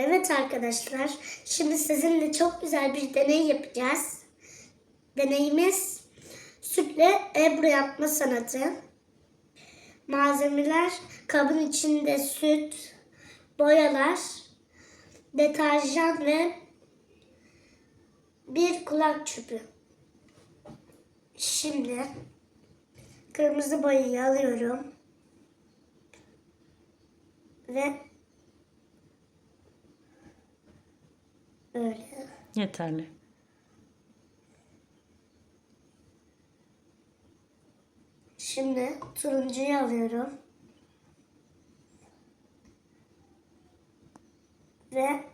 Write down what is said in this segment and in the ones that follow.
Evet arkadaşlar, şimdi sizinle çok güzel bir deney yapacağız. Deneyimiz sütle Ebru yapma sanatı. Malzemeler kabın içinde süt, boyalar, deterjan ve bir kulak çöpü. Şimdi kırmızı boyayı alıyorum ve böyle Yeterli. Şimdi turuncuyu alıyorum. Ve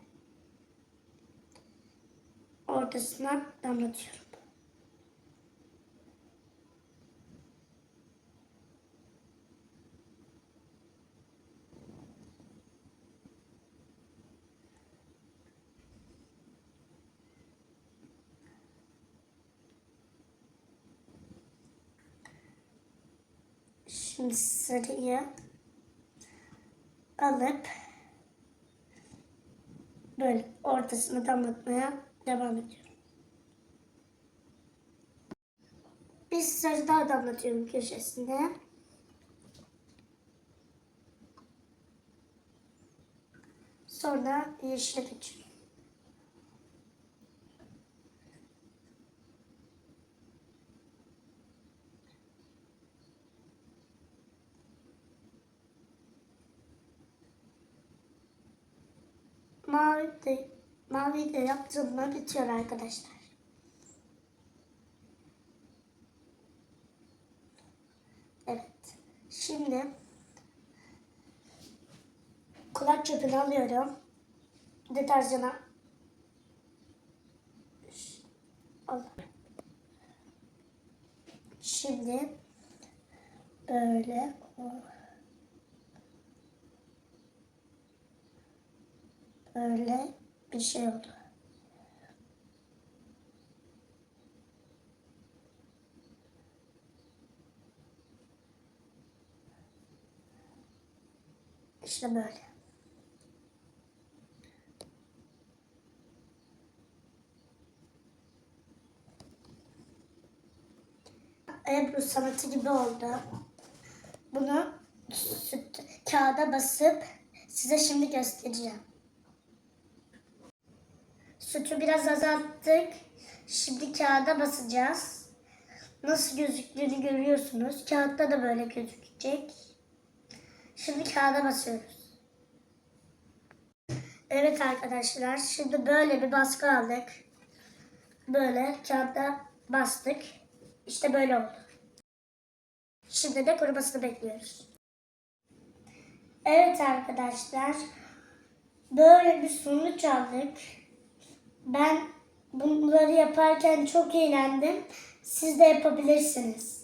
ortasına damlatıyorum. Şimdi sarıyı alıp böyle ortasına damlatmaya devam ediyorum. Bir sarı daha damlatıyorum köşesine. Sonra yeşile geçiyorum. Mavi de, mavi de yaptığımda bitiyor arkadaşlar. Evet. Şimdi kulak çöpünü alıyorum. Deterjana al. Şimdi böyle böyle bir şey oldu. İşte böyle. Ebru sanatı gibi oldu. Bunu kağıda basıp size şimdi göstereceğim. Sütü biraz azalttık. Şimdi kağıda basacağız. Nasıl gözüktüğünü görüyorsunuz. Kağıtta da böyle gözükecek. Şimdi kağıda basıyoruz. Evet arkadaşlar. Şimdi böyle bir baskı aldık. Böyle kağıda bastık. İşte böyle oldu. Şimdi de kurumasını bekliyoruz. Evet arkadaşlar. Böyle bir sonuç aldık. Ben bunları yaparken çok eğlendim. Siz de yapabilirsiniz.